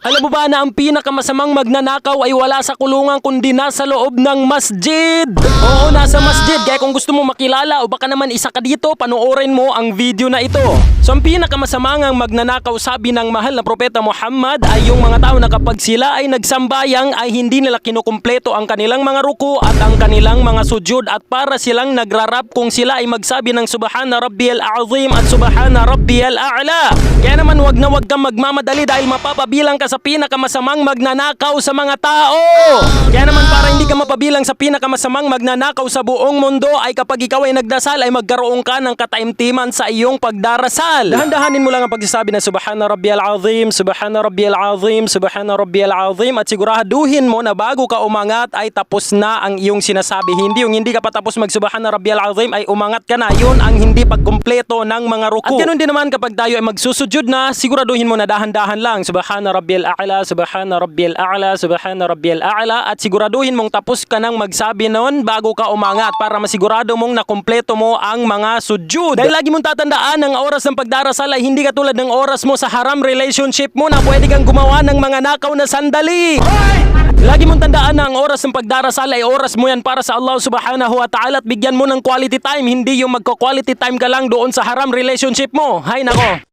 Alam mo ba na ang pinakamasamang magnanakaw ay wala sa kulungan kundi nasa loob ng masjid? Oo, nasa masjid. Kaya kung gusto mo makilala o baka naman isa ka dito, panoorin mo ang video na ito. So ang pinakamasamang ang magnanakaw sabi ng mahal na propeta Muhammad ay yung mga tao na kapag sila ay nagsambayang ay hindi nila kinukumpleto ang kanilang mga ruko at ang kanilang mga sujud at para silang nagrarap kung sila ay magsabi ng Subhana Rabbiyal Azim at Subhana Rabbiyal A'la. Kaya naman wag na wag kang magmamadali dahil mapapabilang ka sa pinakamasamang magnanakaw sa mga tao. Kaya naman para hindi ka mapabilang sa pinakamasamang magnanakaw sa buong mundo ay kapag ikaw ay nagdasal ay magkaroon ka ng kataimtiman sa iyong pagdarasal. Dahan-dahanin mo lang ang pagsasabi na Subhana Rabbiyal Azim, Subhana Rabbiyal Azim, Subhana Rabbiyal Azim at siguraduhin mo na bago ka umangat ay tapos na ang iyong sinasabi. Hindi yung hindi ka pa tapos mag Subhana Rabbiyal Azim ay umangat ka na. Yun ang hindi pagkumpleto ng mga ruku. At ganun din naman kapag tayo ay magsusujud na, siguraduhin mo na dahan-dahan lang. Subhana Rabbiyal A'la, Subhana Rabbiyal A'la, Subhana Rabbiyal A'la at siguraduhin mong tapos ka nang magsabi noon bago ka umangat para masigurado mong nakumpleto mo ang mga sujud. Dahil lagi mong tatandaan ang oras ng pagdarasal ay hindi katulad ng oras mo sa haram relationship mo na pwede kang gumawa ng mga nakaw na sandali. Lagi mong tandaan na ang oras ng pagdarasal ay oras mo yan para sa Allah subhanahu wa ta'ala at bigyan mo ng quality time, hindi yung magko-quality time ka lang doon sa haram relationship mo. Hay nako.